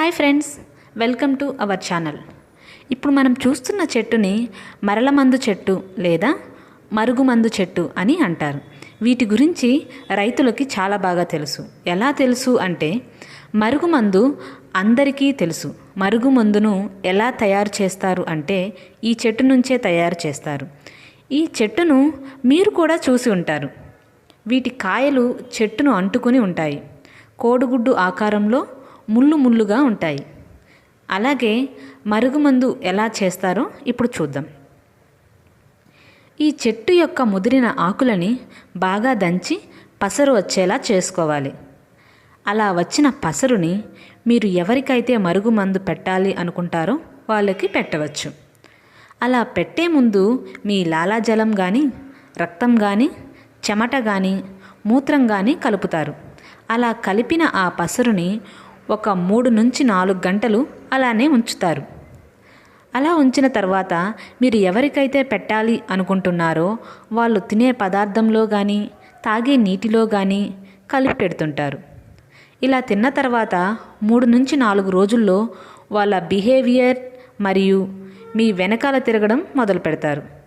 Hi friends welcome to our channel ఇప్పుడు మనం చూస్తున్న చెట్టుని మరలమందు చెట్టు లేదా మరుగుమందు చెట్టు అని అంటారు. వీటి గురించి రైతులకి చాలా బాగా తెలుసు. ఎలా తెలుసు అంటే మరుగుమందు అందరికీ తెలుసు. మరుగుమందును ఎలా తయారు చేస్తారు అంటే ఈ చెట్టు నుంచే తయారు చేస్తారు. ఈ చెట్టును మీరు కూడా చూసి ఉంటారు. వీటి కాయలు చెట్టును అంటుకుని ఉంటాయి. కోడిగుడ్డు ఆకారంలో ముళ్ళు ముళ్ళుగా ఉంటాయి. అలాగే మరుగుమందు ఎలా చేస్తారో ఇప్పుడు చూద్దాం. ఈ చెట్టు యొక్క ముదిరిన ఆకులని బాగా దంచి పసరు వచ్చేలా చేసుకోవాలి. అలా వచ్చిన పసరుని మీరు ఎవరికైతే మరుగుమందు పెట్టాలి అనుకుంటారో వాళ్ళకి పెట్టవచ్చు. అలా పెట్టే ముందు మీ లాలాజలం కానీ రక్తం కానీ చెమట కానీ మూత్రం కానీ కలుపుతారు. అలా కలిపిన ఆ పసరుని ఒక మూడు నుంచి నాలుగు గంటలు అలానే ఉంచుతారు. అలా ఉంచిన తర్వాత మీరు ఎవరికైతే పెట్టాలి అనుకుంటున్నారో వాళ్ళు తినే పదార్థంలో కానీ తాగే నీటిలో కానీ కలిపి పెడుతుంటారు. ఇలా తిన్న తర్వాత మూడు నుంచి నాలుగు రోజుల్లో వాళ్ళ బిహేవియర్ మరియు మీ వెనకాల తిరగడం మొదలు పెడతారు